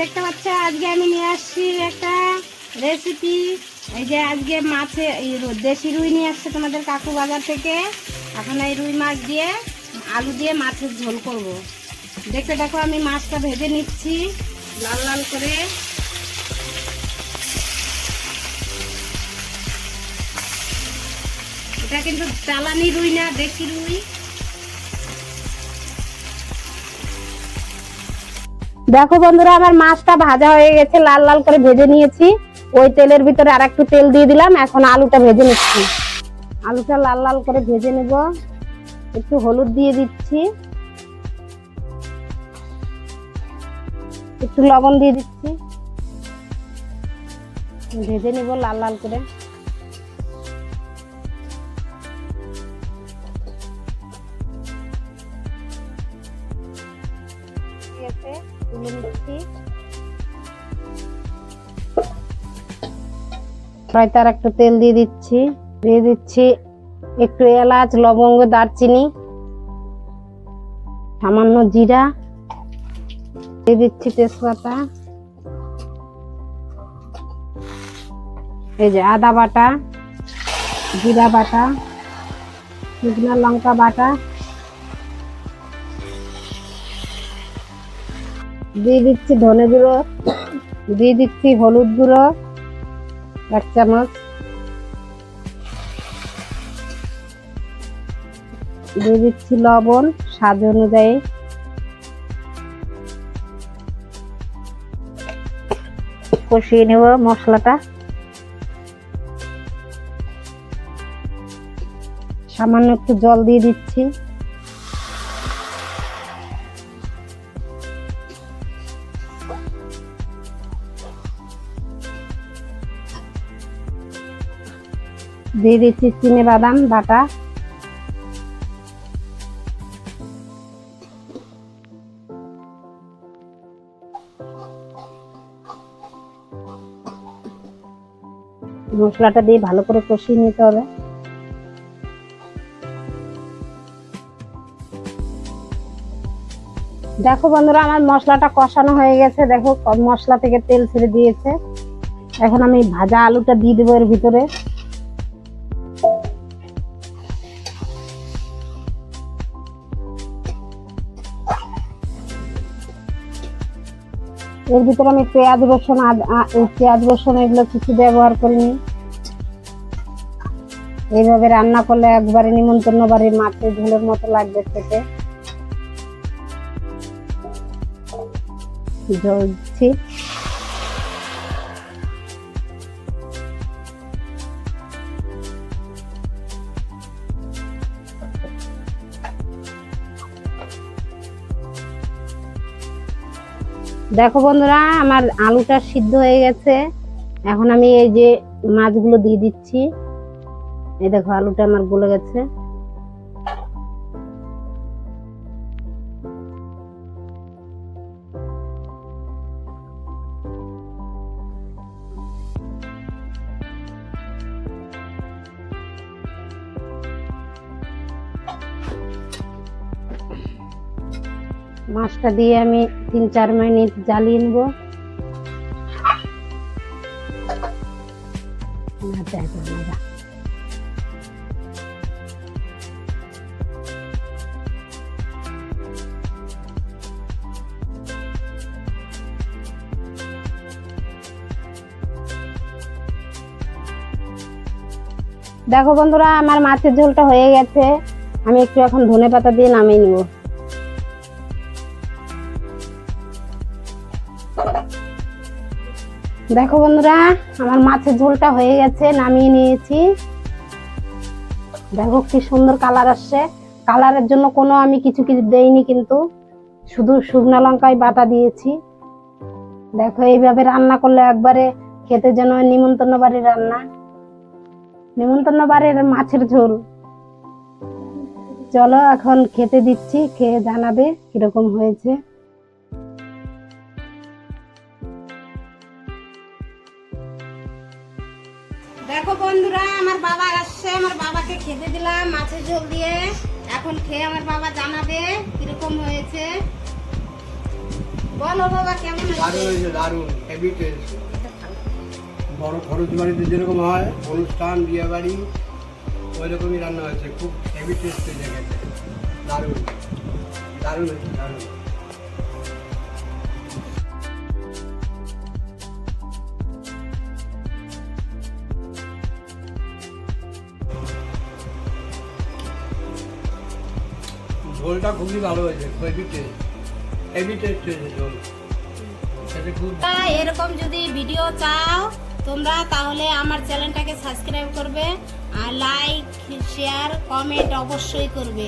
দেখতে পাচ্ছ, আজকে আমি নিয়ে আসছি একটা রেসিপি এই যে আজকে মাছে দেশি রুই নিয়ে আসছে তোমাদের কাকু বাজার থেকে। এখন এই রুই মাছ দিয়ে আলু দিয়ে মাছের ঝোল করব। দেখতে দেখো, আমি মাছটা ভেজে নিচ্ছি লাল লাল করে। এটা কিন্তু চালানি রুই না, দেশি রুই। দেখো বন্ধুরা, আমার মাছটা ভাজা হয়ে গেছে, লাল লাল করে ভেজে নিয়েছি। ওই তেলের ভিতরে আর একটু তেল দিয়ে দিলাম, এখন আলুটা ভেজে নিচ্ছি। আলুটা লাল লাল করে ভেজে নেব। একটু হলুদ দিয়ে দিচ্ছি। একটু লবণ দিয়ে দিচ্ছি। ভেজে নেব লাল লাল করে। তুলে নিচ্ছি কড়াইতে একটু তেল দিয়ে দিচ্ছি। দিয়ে দিচ্ছি একটু এলাচ, লবঙ্গ, দারচিনি, সামান্য জিরা। দিয়ে দিচ্ছি তেজপাতা। এই যে আদা বাটা, জিরা বাটা, শুকনো লঙ্কা বাটা। দিয়ে দিচ্ছি ধনে গুঁড়ো, দিয়ে দিচ্ছি হলুদ গুঁড়ো, এক চামচ। দিয়ে দিচ্ছি লবণ স্বাদ অনুযায়ী। কষিয়ে নেব মশলাটা। সামান্য একটু জল দিয়ে দিচ্ছি। দিয়ে দিচ্ছি চিনে, বাদাম, বাটা। মশলাটা দিয়ে ভালো করে কষিয়ে নিতে হবে। দেখো বন্ধুরা, আমার মশলাটা কষানো হয়ে গেছে। দেখো মশলা থেকে তেল ছেড়ে দিয়েছে। এখন আমি ভাজা আলুটা দিয়ে দেবো এর ভিতরে। এর ভিতরে আমি পেঁয়াজ রসুন পেঁয়াজ রসুন এগুলো কিছু ব্যবহার করিনি। এইভাবে রান্না করলে একবারে নিমন্ত্রণ বাড়ির মাছের ঝোলের মতো লাগবে খেতে। জল দেখো বন্ধুরা, আমার আলুটা সিদ্ধ হয়ে গেছে। এখন আমি এই যে মাছগুলো দিয়ে দিচ্ছি। এই দেখো, আলুটা আমার গলে গেছে। মাছটা দিয়ে আমি তিন চার মিনিট জ্বালিয়ে নেব। দেখো বন্ধুরা, আমার মাছের ঝোলটা হয়ে গেছে। আমি একটু এখন ধনে পাতা দিয়ে নামিয়ে নিব। দেখো বন্ধুরা, আমার মাছের ঝোলটা হয়ে গেছে, নামিয়ে নিয়েছি। দেখো কি সুন্দর কালার আসছে। কালারের জন্য কোনো আমি কিছু কিছু দেইনি কিন্তু, শুধু শুকনো লঙ্কায় বাটা দিয়েছি। দেখো, এইভাবে রান্না করলে একবারে খেতে যেন নিমন্ত্রণ বাড়ির রান্না। নিমন্ত্রণ বাড়ির মাছের ঝোল। চলো এখন খেতে দিচ্ছি, খেয়ে জানাবে কীরকম হয়েছে। দেখো বন্ধুরা, আমার বাবা আসছে। আমার বাবাকে খেতে দিলাম, মাছের ঝোল দিয়ে। এখন খেয়ে আমার বাবা জানাবে কীরকম হয়েছে। বলো বাবা, কেমন হয়েছে? দারুণ হেভি টেস্ট বড় খরচ বাড়িতে যেরকম হয়, অনুষ্ঠান বিয়ে বাড়ি ওই রকমই রান্না হয়েছে। খুব হেভি টেস্ট হয়ে গেছে দারুণ। দারুণ হয়েছে, দারুণ। ঝোলটা খুবই ভালো হয়েছে হেভি টেস্ট হেভি টেস্ট হয়েছে ঝোল। এরকম যদি ভিডিও চাও, তোমরা তাহলে আমার চ্যানেলটাকে সাবস্ক্রাইব করবে আর লাইক শেয়ার কমেন্ট অবশ্যই করবে।